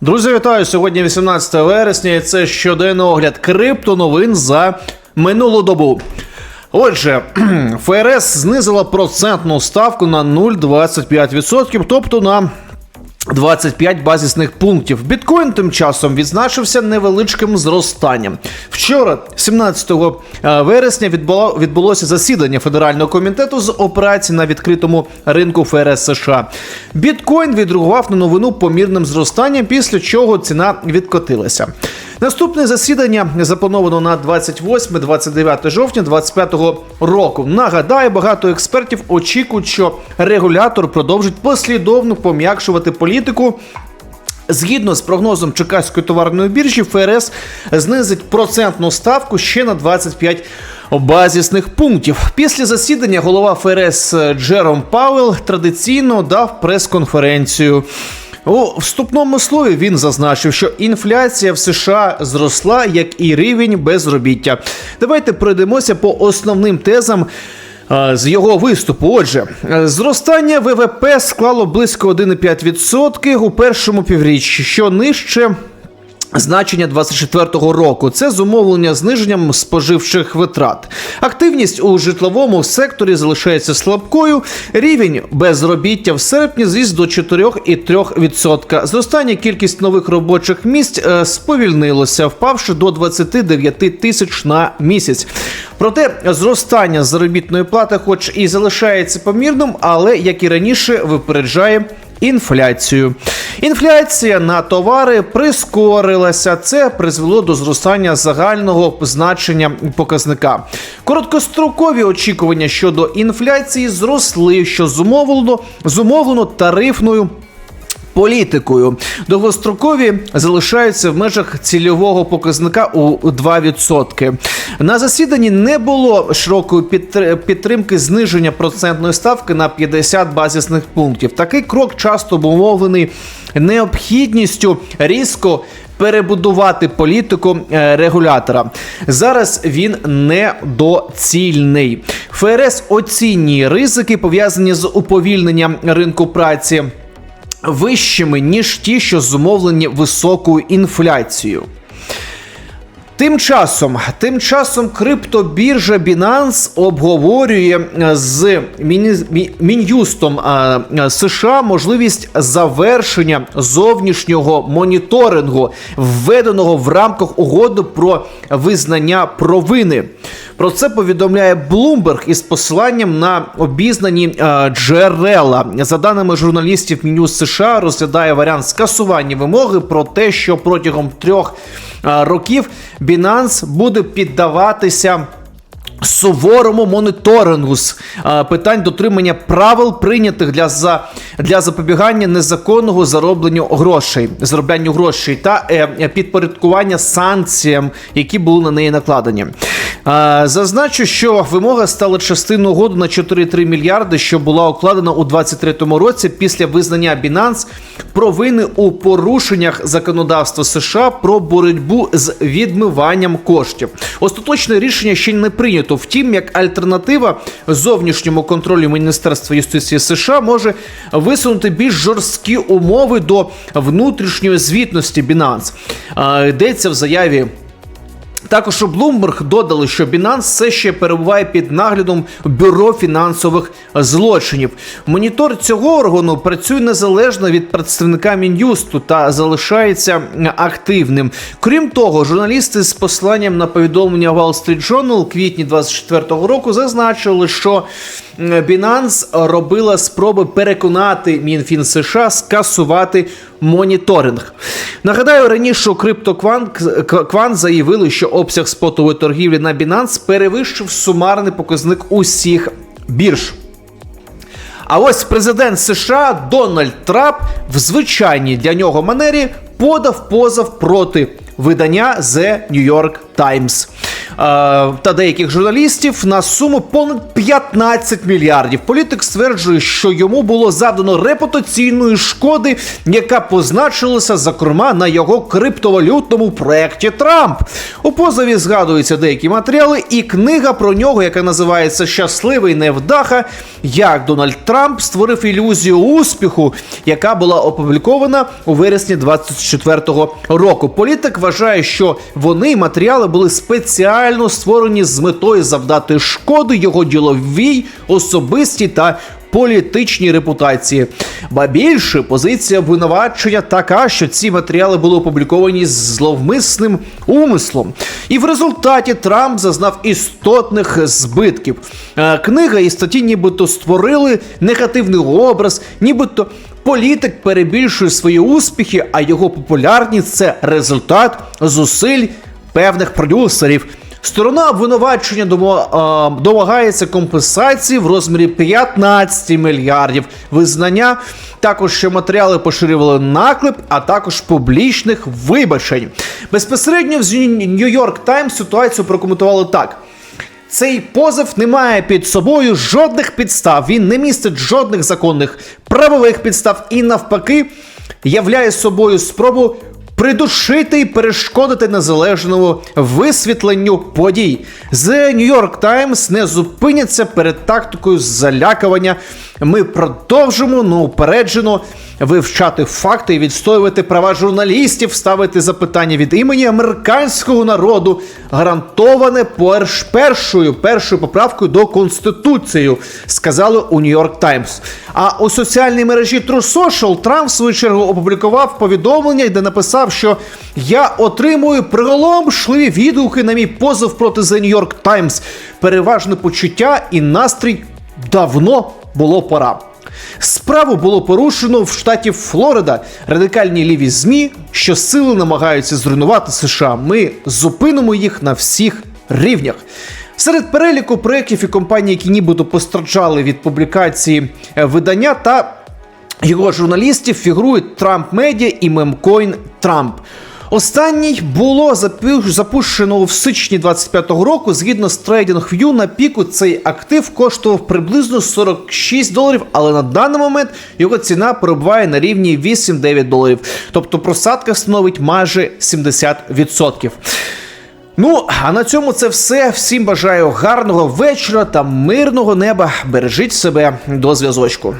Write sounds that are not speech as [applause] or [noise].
Друзі, вітаю! Сьогодні 18 вересня. і Це щоденний огляд криптоновин за минулу добу. Отже, [clears throat] ФРС знизила процентну ставку на 0,25%, тобто на 25 базисних пунктів. Біткоін тим часом відзначився невеличким зростанням. Вчора, 17 е, вересня, відбуло, відбулося засідання Федерального комітету з операцій на відкритому ринку ФРС США. Біткоін відреагував на новину помірним зростанням, після чого ціна відкотилася. Наступне засідання заплановано на 28-29 жовтня 2025 року. Нагадаю, багато експертів очікують, що регулятор продовжить послідовно пом'якшувати політику. Згідно з прогнозом Чекаської товарної біржі, ФРС знизить процентну ставку ще на 25 базисних пунктів. Після засідання голова ФРС Джером Пауел традиційно дав прес-конференцію. У вступному слові він зазначив, що інфляція в США зросла, як і рівень безробіття. Давайте пройдемося по основним тезам. З його виступу, отже, зростання ВВП склало близько 1,5% у першому півріччі, що нижче Значення 24-го року це зумовлення зниженням споживчих витрат. Активність у житловому секторі залишається слабкою. Рівень безробіття в серпні зріс до 4,3%. Зростання кількість нових робочих місць е, сповільнилося, впавши до 29 тисяч на місяць. Проте зростання заробітної плати, хоч і залишається помірним, але як і раніше, випереджає інфляцію. Інфляція на товари прискорилася. Це призвело до зростання загального значення показника. Короткострокові очікування щодо інфляції зросли, що зумовлено, зумовлено тарифною. Політикою довгострокові залишаються в межах цільового показника у 2%. На засіданні не було широкої підтримки зниження процентної ставки на 50 базисних пунктів. Такий крок часто обумовлений необхідністю різко перебудувати політику е, регулятора. Зараз він недоцільний. ФРС оцінює ризики пов'язані з уповільненням ринку праці вищими, ніж ті, що зумовлені високою інфляцією. Тим часом, тим часом криптобіржа Binance обговорює е, з Мін'юстом е, е, США можливість завершення зовнішнього моніторингу, введеного в рамках угоди про визнання провини. Про це повідомляє Bloomberg із посиланням на обізнані джерела. За даними журналістів, Мін'юст США розглядає варіант скасування вимоги про те, що протягом трьох років Binance буде піддаватися. Суворому моніторингу з е, питань дотримання правил, прийнятих для за для запобігання незаконного заробленню грошей, зароблянню грошей та е, е, підпорядкування санкціям, які були на неї накладені. Зазначу, що вимога стала частиною угоди на 4,3 мільярди, що була укладена у 2023 році після визнання Binance провини у порушеннях законодавства США про боротьбу з відмиванням коштів. Остаточне рішення ще не прийнято. Втім, як альтернатива зовнішньому контролю Міністерства юстиції США може висунути більш жорсткі умови до внутрішньої звітності Binance. Йдеться в заяві. Також у Bloomberg додали, що Binance все ще перебуває під наглядом бюро фінансових злочинів. Монітор цього органу працює незалежно від представника мін'юсту та залишається активним. Крім того, журналісти з посланням на повідомлення Wall Street Journal у квітні 24-го року зазначили, що Binance робила спроби переконати Мінфін США скасувати моніторинг. Нагадаю, раніше у заявили, що обсяг спотової торгівлі на Binance перевищив сумарний показник усіх бірж. А ось президент США Дональд Трамп в звичайній для нього манері подав позов проти видання The New York Times. Та деяких журналістів на суму понад 15 мільярдів. Політик стверджує, що йому було завдано репутаційної шкоди, яка позначилася зокрема на його криптовалютному проєкті Трамп. У позові згадуються деякі матеріали, і книга про нього, яка називається Щасливий невдаха, як Дональд Трамп створив ілюзію успіху, яка була опублікована у вересні 24-го року. Політик вважає, що вони матеріали були спеціально створені з метою завдати шкоди його діловій, особистій та політичній репутації. Ба більше позиція обвинувачення така, що ці матеріали були опубліковані з зловмисним умислом. І в результаті Трамп зазнав істотних збитків. Е, Книга і статті нібито створили негативний образ, нібито. Політик перебільшує свої успіхи, а його популярність це результат зусиль певних продюсерів. Сторона обвинувачення домагається компенсації в розмірі 15 мільярдів визнання. Також що матеріали поширювали наклеп, а також публічних вибачень. Безпосередньо в Нью-Йорк Таймс ситуацію прокоментували так. Цей позов не має під собою жодних підстав. Він не містить жодних законних правових підстав і навпаки являє собою спробу придушити і перешкодити незалежному висвітленню подій. The New York Times не зупиняться перед тактикою залякування. Ми продовжимо неупереджено вивчати факти і відстоювати права журналістів, ставити запитання від імені американського народу, гарантоване перш, першою першою поправкою до конституції, сказали у Нью-Йорк Таймс. А у соціальній мережі True Social Трамп в свою чергу опублікував повідомлення, де написав, що я отримую приголомшливі відгуки на мій позов проти The New York Times. Переважне почуття і настрій давно було пора. Справу було порушено в штаті Флорида. Радикальні ліві змі, що сили намагаються зруйнувати США. Ми зупинимо їх на всіх рівнях. Серед переліку проєктів і компаній, які нібито постраждали від публікації е, видання та його журналістів фігурують Трамп Медіа і Мемкоін Трамп. Останній було запущено в січні 25-го року. Згідно з TradingView, на піку цей актив коштував приблизно 46 доларів, але на даний момент його ціна перебуває на рівні 8-9 доларів. Тобто просадка становить майже 70%. Ну, а на цьому це все. Всім бажаю гарного вечора та мирного неба. Бережіть себе до зв'язочку.